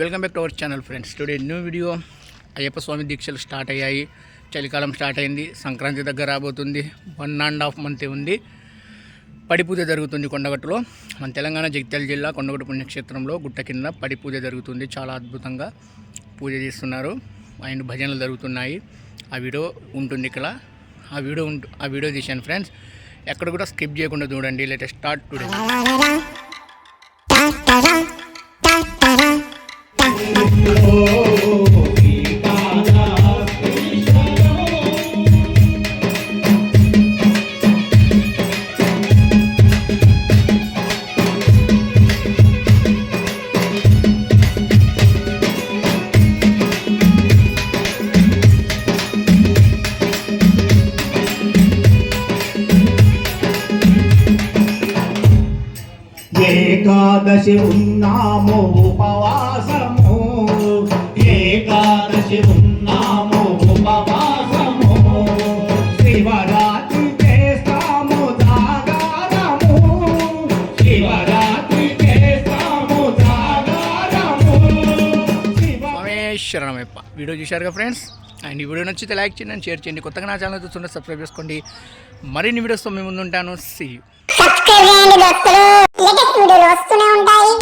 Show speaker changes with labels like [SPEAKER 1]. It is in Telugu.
[SPEAKER 1] Welcome back to our channel friends today new video Ayyappa Swamy దీక్షలు స్టార్ట్ అయ్యాయి. చలికాలం స్టార్ట్ అయింది. సంక్రాంతి దగ్గర రాబోతుంది. వన్ అండ్ హాఫ్ మంత్ ఉంది. పడి పూజ జరుగుతుంది కొండగట్టులో. మన తెలంగాణ జగిత్యాల జిల్లా కొండగట్టు పుణ్యక్షేత్రంలో గుట్ట కింద పడి పూజ జరుగుతుంది. చాలా అద్భుతంగా పూజ చేస్తున్నారు. అండ్ భజనలు జరుగుతున్నాయి. ఆ వీడియో ఉంటుంది ఇక్కడ. ఆ వీడియో ఉంటు ఆ వీడియో తీశాను ఫ్రెండ్స్ ఎక్కడ కూడా స్కిప్ చేయకుండా చూడండి. లేటెస్ట్ స్టార్ట్ టుడే
[SPEAKER 2] ఏకాదశి ఉన్నాము ఉపవాసము. ఏకాదశి ఉన్నాము ఉపవాసము. శివరాత్రి చేస్తాము జాగారము. శివరాత్రి చేస్తాము జాగారము. శివ
[SPEAKER 1] రామేశ్వరమయ్యప్ప వీడియో చూశారుగా ఫ్రెండ్స్ అండ్ ఈ వీడియో నచ్చితే లైక్ చేయండి షేర్ చేయండి. కొత్తగా నా ఛానల్ చూస్తుంటే సబ్స్క్రైబ్ చేసుకోండి. మరిన్ని వీడియోస్తో మేము ముందుంటాను. సీ
[SPEAKER 3] సబ్స్క్రైబ్ చేయండి వీడియోలు వస్తూనే ఉంటాయి.